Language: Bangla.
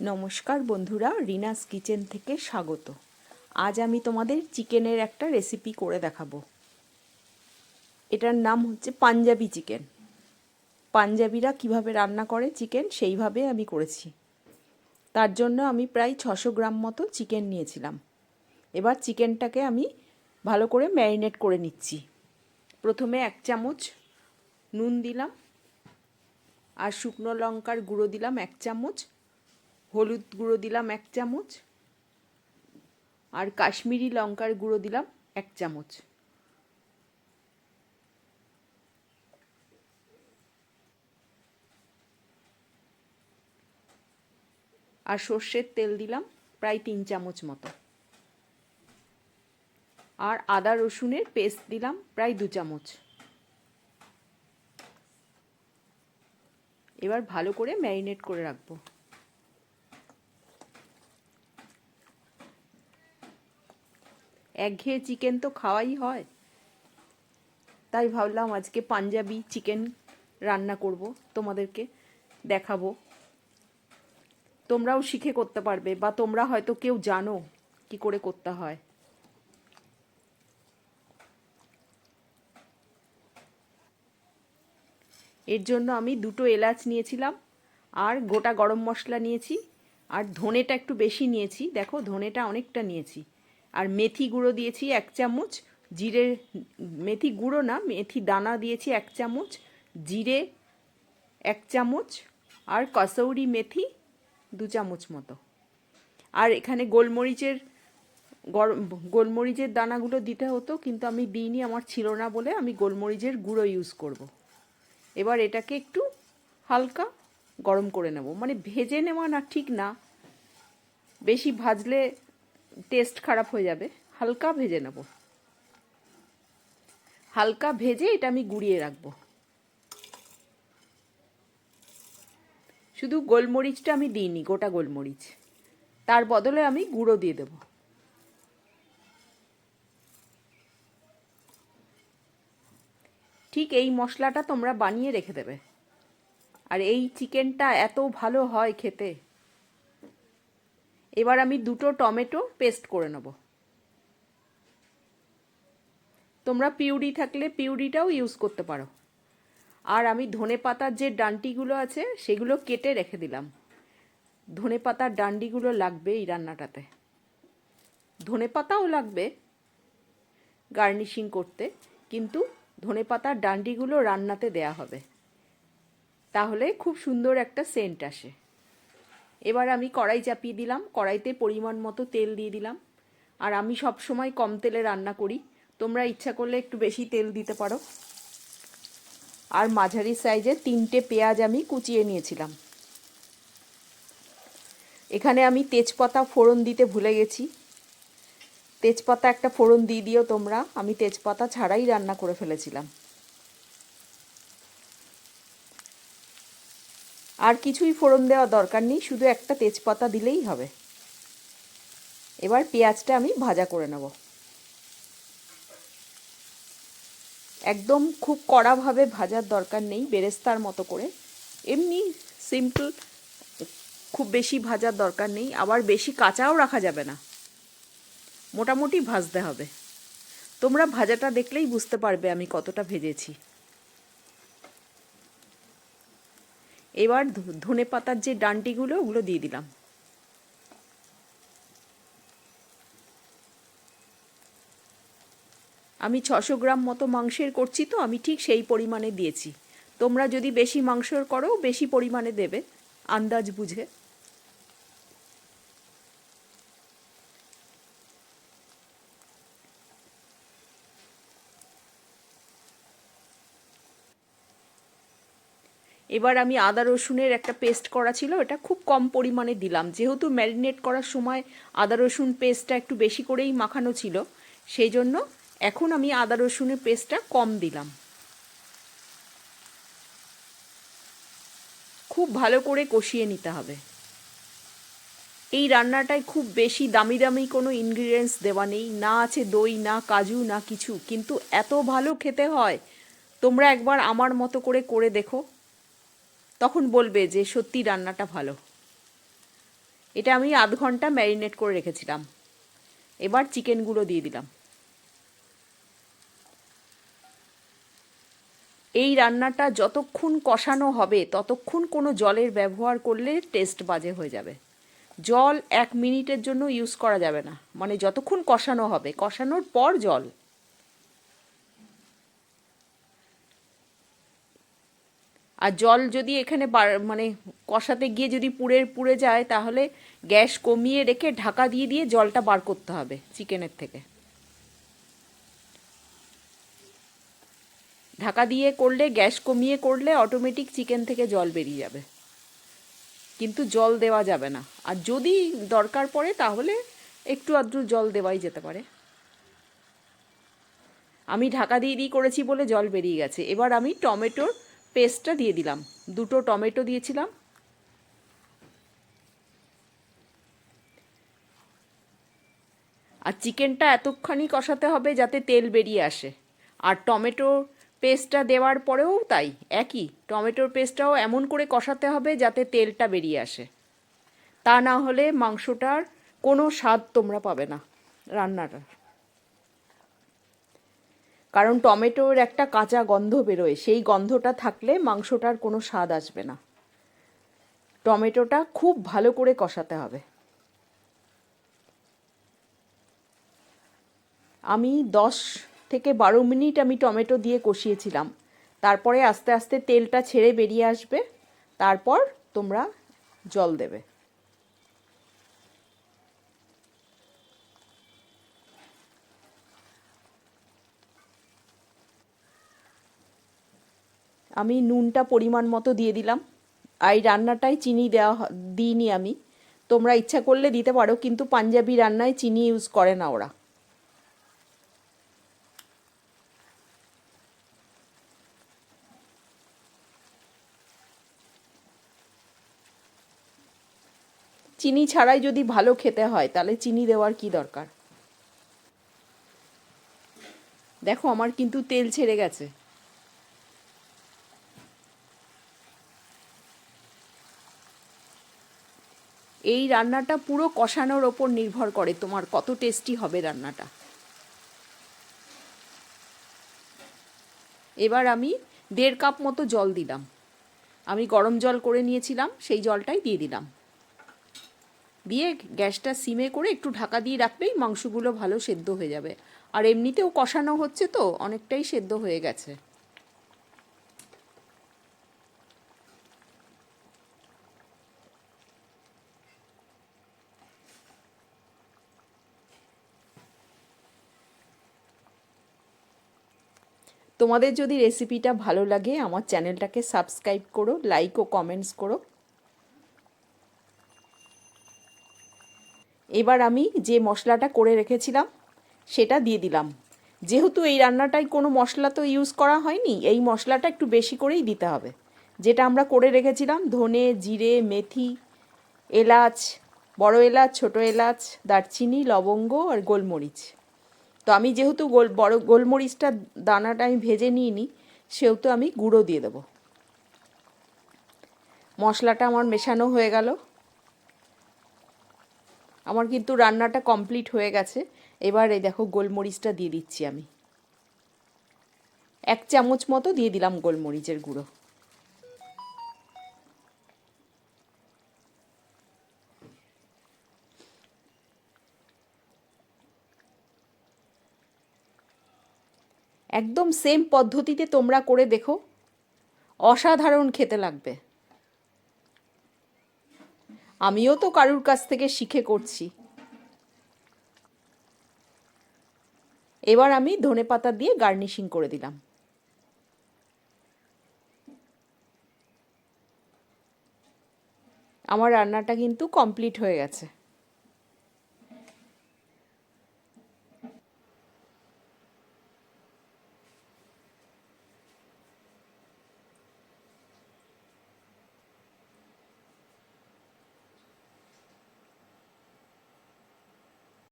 নমস্কার বন্ধুরা, রিনাস কিচেন থেকে স্বাগত। আজ আমি তোমাদের চিকেনের একটা রেসিপি করে দেখাবো। এটার নাম হচ্ছে পাঞ্জাবি চিকেন। পাঞ্জাবিরা কীভাবে রান্না করে চিকেন, সেইভাবে আমি করেছি। তার জন্য আমি প্রায় ছশো গ্রাম মতো চিকেন নিয়েছিলাম। এবার চিকেনটাকে আমি ভালো করে ম্যারিনেট করে নিচ্ছি। প্রথমে এক চামচ নুন দিলাম, আর শুকনো লঙ্কার গুঁড়ো দিলাম এক চামচ হলুদ গুঁড়ো দিলাম এক চামচ আর কাশ্মীরি লঙ্কার গুঁড়ো দিলাম এক চামচ। আর সর্ষের তেল দিলাম প্রায় তিন চামচ মতো। আর আদা রসুনের পেস্ট দিলাম প্রায় দু চামচ। এবার ভালো করে ম্যারিনেট করে রাখব। একঘেয়ে চিকেন তো খাওয়াই হয়। তাই ভাবলাম আজকে পাঞ্জাবি চিকেন রান্না করব, তোমাদেরকে দেখাবো। তোমরাও শিখে করতে পারবে বা তোমরা হয়তো কেউ জানো কি করে করতে হয়। এর জন্য আমি দুটো এলাচ নিয়েছিলাম, আর গোটা গরম মশলা নিয়েছি, আর ধনেটা একটু বেশি নিয়েছি। দেখো, ধনেটা অনেকটা নিয়েছি। আর মেথি গুঁড়ো দিয়েছি এক চামচ। জিরে মেথি গুঁড়ো না, মেথি দানা দিয়েছি এক চামচ। জিরে এক চামচ আর কসৌরি মেথি দু চামচ মতো। আর এখানে গোলমরিচের গরম, গোলমরিচের দানাগুলো দিতে হতো, কিন্তু আমি দিইনি, আমার ছিল না বলে আমি গোলমরিচের গুঁড়ো ইউজ করব। এবার এটাকে একটু হালকা গরম করে নেব। মানে ভেজে নেওয়া না, ঠিক না। বেশি ভাজলে টেস্ট খারাপ হয়ে যাবে, হালকা ভেজে নেব। হালকা ভেজে এটা আমি গুঁড়িয়ে রাখব। শুধু গোলমরিচটা আমি দিইনি, গোটা গোলমরিচ। তার বদলে আমি গুঁড়ো দিয়ে দেব। ঠিক এই মশলাটা তোমরা বানিয়ে রেখে দেবে। আর এই চিকেনটা এত ভালো হয় খেতে। এবার আমি দুটো টমেটো পেস্ট করে নেব। তোমরা পিউরি থাকলে পিউরিটাও ইউজ করতে পারো। আর আমি ধনে পাতার যে ডান্টিগুলো আছে, সেগুলো কেটে রেখে দিলাম। ধনে পাতার ডান্ডিগুলো লাগবে এই রান্নাটাতে। ধনে পাতাও লাগবে গার্নিশিং করতে, কিন্তু ধনে পাতার ডান্ডিগুলো রান্নাতে দেয়া হবে। তাহলে খুব সুন্দর একটা সেন্ট আসে। এবার আমি কড়াই চাপিয়ে দিলাম, কড়াইতে পরিমাণ মতো তেল দিয়ে দিলাম। আর আমি সব সময় কম তেলে রান্না করি। তোমরা ইচ্ছা করলে একটু বেশি তেল দিতে পারো। আর মাঝারি সাইজের তিনটে পেঁয়াজ আমি কুচিয়ে নিয়েছিলাম। এখানে আমি তেজপাতা ফোড়ন দিতে ভুলে গেছি। তেজপাতা একটা ফোড়ন দিয়ে দিও তোমরা। আমি তেজপাতা ছাড়াই রান্না করে ফেলেছিলাম। আর কিছুই ফোড়ন দেওয়া দরকার নেই, শুধু একটা তেজপাতা দিলেই হবে। এবার পেঁয়াজটা আমি ভাজা করে নেব। একদম খুব কড়াভাবে ভাজার দরকার নেই, বেরেস্তার মতো করে। এমনি সিম্পল, খুব বেশি ভাজার দরকার নেই, আবার বেশি কাঁচাও রাখা যাবে না। মোটামুটি ভাজতে হবে। তোমরা ভাজাটা দেখলেই বুঝতে পারবে আমি কতটা ভেজেছি। এবার ধনে পাতার যে ডান্টিগুলো, ওগুলো দিয়ে দিলাম। আমি ছশো গ্রাম মতো মাংসের করছি তো, আমি ঠিক সেই পরিমাণে দিয়েছি। তোমরা যদি বেশি মাংসর করো, বেশি পরিমাণে দেবে, আন্দাজ বুঝে। এবার আমি আদা রসুনের একটা পেস্ট করা ছিল, এটা খুব কম পরিমাণে দিলাম। যেহেতু ম্যারিনেট করার সময় আদা রসুন পেস্টটা একটু বেশি করেই মাখানো ছিল, সেই জন্য এখন আমি আদা রসুনের পেস্টটা কম দিলাম। খুব ভালো করে কষিয়ে নিতে হবে। এই রান্নাটায় খুব বেশি দামি দামি কোনো ইনগ্রিডিয়েন্টস দেওয়া নেই, না আছে দই, না কাজু, না কিছু, কিন্তু এত ভালো খেতে হয়। তোমরা একবার আমার মতো করে করে দেখো। তখন বলবে যে সত্যি রান্নাটা ভালো। এটা আমি আধ ঘণ্টা ম্যারিনেট করে রেখেছিলাম। এবার চিকেনগুলো দিয়ে দিলাম। এই রান্নাটা যতক্ষণ কষানো হবে, ততক্ষণ কোনো জলের ব্যবহার করলে টেস্ট বাজে হয়ে যাবে। জল এক মিনিটের জন্য ইউজ করা যাবে না। মানে যতক্ষণ কষানো হবে, কষানোর পর জল। আর জল যদি এখানে মানে কষাতে গিয়ে যদি পুড়ে পুড়ে যায়, তাহলে গ্যাস কমিয়ে রেখে ঢাকা দিয়ে দিয়ে জলটা বার করতে হবে চিকেনের থেকে। ঢাকা দিয়ে করলে, গ্যাস কমিয়ে করলে অটোমেটিক চিকেন থেকে জল বেরিয়ে যাবে। কিন্তু জল দেওয়া যাবে না। আর যদি দরকার পড়ে, তাহলে একটু আধটু জল দেওয়াই যেতে পারে। আমি ঢাকা দিয়ে দিয়ে করেছি বলে জল বেরিয়ে গেছে। এবার আমি টমেটোর পেস্টটা দিয়ে দিলাম। দুটো টমেটো দিয়েছিলাম। আর চিকেনটা এতখানি কষাতে হবে যাতে তেল বেরিয়ে আসে। আর টমেটো পেস্টটা দেওয়ার পরেও তাই, একই। টমেটোর পেস্টটাও এমন করে কষাতে হবে যাতে তেলটা বেরিয়ে আসে। তা না হলে মাংসটার কোনো স্বাদ তোমরা পাবে না রান্নাটার কারণ টমেটোর একটা কাঁচা গন্ধ বেরোয়। সেই গন্ধটা থাকলে মাংসটার কোনো স্বাদ আসবে না। টমেটোটা খুব ভালো করে কষাতে হবে। আমি দশ থেকে বারো মিনিট আমি টমেটো দিয়ে কষিয়েছিলাম। তারপরে আস্তে আস্তে তেলটা ছেড়ে বেরিয়ে আসবে। তারপর তোমরা জল দেবে। আমি নুনটা পরিমাণ মতো দিয়ে দিলাম। আর এই চিনি দেওয়া দিইনি আমি। তোমরা ইচ্ছা করলে দিতে পারো, কিন্তু পাঞ্জাবি রান্নায় চিনি ইউজ করে না ওরা। চিনি ছাড়াই যদি ভালো খেতে হয়, তাহলে চিনি দেওয়ার কি দরকার? দেখো, আমার কিন্তু তেল ছেড়ে গেছে। এই রান্নাটা পুরো কষানোর ওপর নির্ভর করে তোমার কত টেস্টি হবে রান্নাটা। এবার আমি দেড় কাপ মতো জল দিলাম। আমি গরম জল করে নিয়েছিলাম, সেই জলটাই দিয়ে দিলাম। দিয়ে গ্যাসটা সিমে করে একটু ঢাকা দিয়ে রাখলেই মাংসগুলো ভালো সেদ্ধ হয়ে যাবে। আর এমনিতেও কষানো হচ্ছে তো, অনেকটাই সেদ্ধ হয়ে গেছে। তোমাদের যদি রেসিপিটা ভালো লাগে, আমার চ্যানেলটাকে সাবস্ক্রাইব করো লাইক ও কমেন্টস করো। এবার আমি যে মশলাটা করে রেখেছিলাম, সেটা দিয়ে দিলাম। যেহেতু এই রান্নাটায় কোনো মশলা তো ইউজ করা হয়নি, এই মশলাটা একটু বেশি করেই দিতে হবে। যেটা আমরা করে রেখেছিলাম, ধনে, জিরে, মেথি, এলাচ, বড় এলাচ, ছোট এলাচ, দারচিনি, লবঙ্গ আর গোলমরিচ। তো আমি যেহেতু গোল, বড় গোলমরিচটা দানাটা আমি ভেজে নিয়ে নিই সেহেতু আমি গুঁড়ো দিয়ে দেবো। মশলাটা আমার মেশানো হয়ে গেল। আমার কিন্তু রান্নাটা কমপ্লিট হয়ে গেছে। এবার এই দেখো গোলমরিচটা দিয়ে দিচ্ছি আমি। এক চামচ মতো দিয়ে দিলাম গোলমরিচের গুঁড়ো। একদম সেম পদ্ধতিতে তোমরা করে দেখো। অসাধারণ খেতে লাগবে। আমিও তো কারুর কাছ থেকে শিখে করছি। এবার আমি ধনে পাতা দিয়ে গার্নিশিং করে দিলাম। আমার রান্নাটা কিন্তু কমপ্লিট হয়ে গেছে।